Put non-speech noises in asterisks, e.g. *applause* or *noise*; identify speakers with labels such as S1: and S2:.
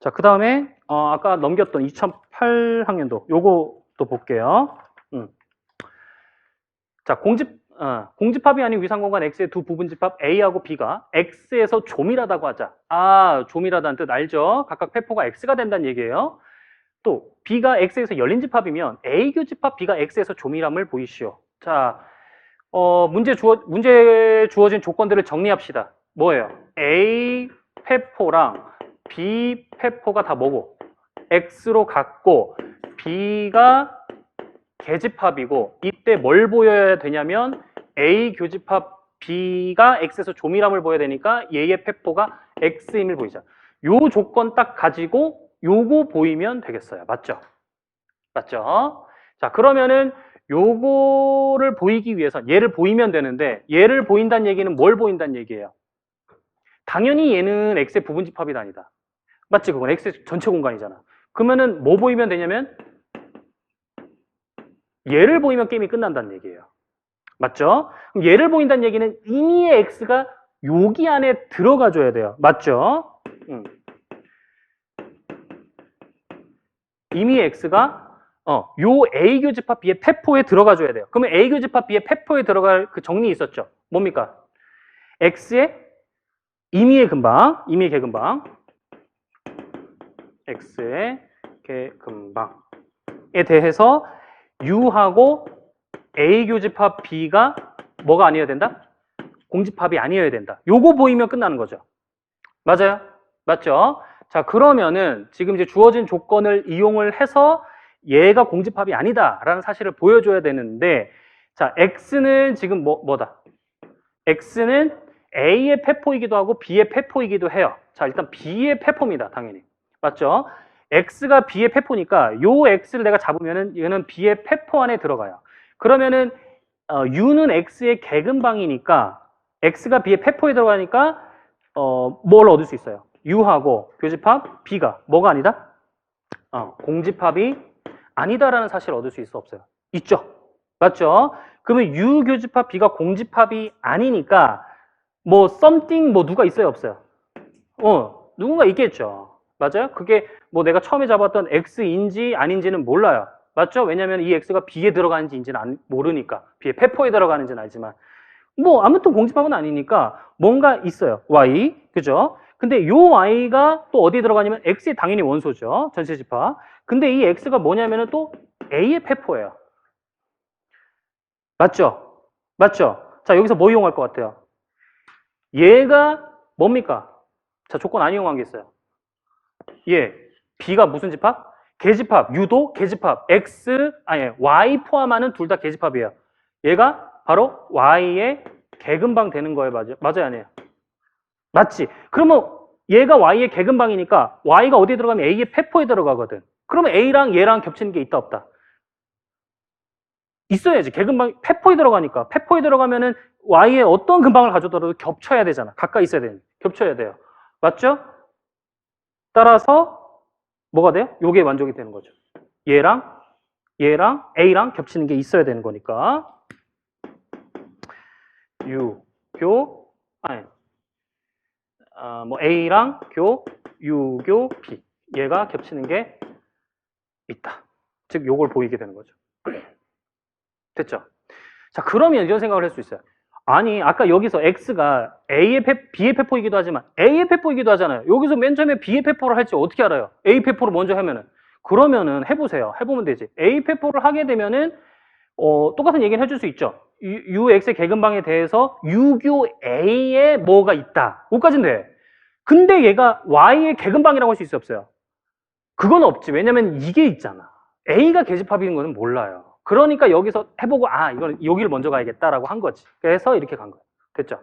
S1: 자, 그 다음에, 어, 아까 넘겼던 2008학년도, 요거 또 볼게요. 음. 자, 공집, 어, 공집합이 아닌 위상공간 X의 두 부분집합 A하고 B가 X에서 조밀하다고 하자. 아, 조밀하다는 뜻 알죠? 각각 폐포가 X가 된다는 얘기예요. 또, B가 X에서 열린 집합이면 A 교집합 B가 X에서 조밀함을 보이시오. 자, 어, 문제 주어, 문제 주어진 조건들을 정리합시다. 뭐예요? A 폐포랑 B 폐포가 다 뭐고? X로 같고, B가 계집합이고, 이때 뭘 보여야 되냐면, A 교집합 B가 X에서 조밀함을 보여야 되니까, 얘의 폐포가 X임을 보이자. 요 조건 딱 가지고, 요거 보이면 되겠어요. 맞죠? 맞죠? 자, 그러면은, 요거를 보이기 위해서, 얘를 보이면 되는데, 얘를 보인다는 얘기는 뭘 보인다는 얘기예요? 당연히 얘는 X의 부분집합이 아니다. 맞지? 그건 X 전체 공간이잖아. 그러면은 뭐 보이면 되냐면 얘를 보이면 게임이 끝난다는 얘기예요. 맞죠? 그럼 얘를 보인다는 얘기는 이미의 X가 여기 안에 들어가줘야 돼요. 맞죠? 음. 이미의 X가 어, 요 A 교집합 B의 폐포에 들어가줘야 돼요. 그러면 A 교집합 B의 폐포에 들어갈 그 정리 있었죠? 뭡니까? X의 임의의 근방, 임의의 개근방, x의 개근방에 대해서 u하고 a 교집합 b가 뭐가 아니어야 된다? 공집합이 아니어야 된다. 요거 보이면 끝나는 거죠. 맞아요? 맞죠? 자, 그러면은 지금 이제 주어진 조건을 이용을 해서 얘가 공집합이 아니다라는 사실을 보여줘야 되는데 자, x는 지금 뭐, 뭐다? x는 A의 폐포이기도 하고 B의 폐포이기도 해요. 자, 일단 B의 폐포입니다. 당연히. 맞죠? X가 B의 폐포니까 요 X를 내가 잡으면은 얘는 B의 폐포 안에 들어가요. 그러면은 어, U는 X의 개근방이니까 X가 B의 폐포에 들어가니까 어, 뭘 얻을 수 있어요? U하고 교집합 B가 뭐가 아니다? 어, 공집합이 아니다라는 사실을 얻을 수 있어 없어요? 있죠. 맞죠? 그러면 U 교집합 B가 공집합이 아니니까 뭐 something 뭐 누가 있어요 없어요? 어 누군가 있겠죠. 맞아요? 그게 뭐 내가 처음에 잡았던 x인지 아닌지는 몰라요. 맞죠? 왜냐면 이 x가 b에 들어가는지 인지는 안- 모르니까 b의 폐포에 들어가는지는 알지만 뭐 아무튼 공집합은 아니니까 뭔가 있어요. y 그죠? 근데 요 y가 또 어디에 들어가냐면 x의 당연히 원소죠. 전체 집합. 근데 이 x가 뭐냐면은 또 a의 폐포예요. 맞죠? 맞죠? 자 여기서 뭐 이용할 것 같아요? 얘가 뭡니까? 자, 조건 안 이용한 게 있어요. 얘, B가 무슨 집합? 계집합, 유도 계집합, X, 아니, Y 포함하는 둘 다 계집합이에요. 얘가 바로 Y의 개근방 되는 거예요. 맞아요? 맞아요? 아니에요? 맞지? 그러면 얘가 Y의 개근방이니까 Y가 어디에 들어가면 A의 폐포에 들어가거든. 그러면 A랑 얘랑 겹치는 게 있다 없다? 있어야지. 개근방, 폐포에 들어가니까. 폐포에 들어가면은 Y의 어떤 근방을 가져더라도 겹쳐야 되잖아. 가까이 있어야 되는. 겹쳐야 돼요. 맞죠? 따라서 뭐가 돼요? 요게 만족이 되는 거죠. 얘랑 얘랑 A랑 겹치는 게 있어야 되는 거니까. 유, 교, 아니, 아, 뭐 A랑 교, 유교, B. 얘가 겹치는 게 있다. 즉, 요걸 보이게 되는 거죠. *clears throat* 됐죠? 자, 그러면 이런 생각을 할 수 있어요. 아니, 아까 여기서 X가 A의 폐, B의 폐포이기도 하지만 A의 폐포이기도 하잖아요. 여기서 맨 처음에 B의 폐포를 할지 어떻게 알아요? A 폐포를 먼저 하면은. 그러면은 해보세요. 해보면 되지. A 폐포를 하게 되면은, 어, 똑같은 얘기는 해줄 수 있죠. U, UX의 개근방에 대해서 유교 A에 뭐가 있다. 여기까지는 돼. 근데 얘가 Y의 개근방이라고 할 수 있어요? 없어요? 그건 없지. 왜냐면 이게 있잖아. A가 계집합인 거는 몰라요. 그러니까 여기서 해보고 아 이건 여기를 먼저 가야겠다라고 한 거지. 그래서 이렇게 간 거예요. 됐죠?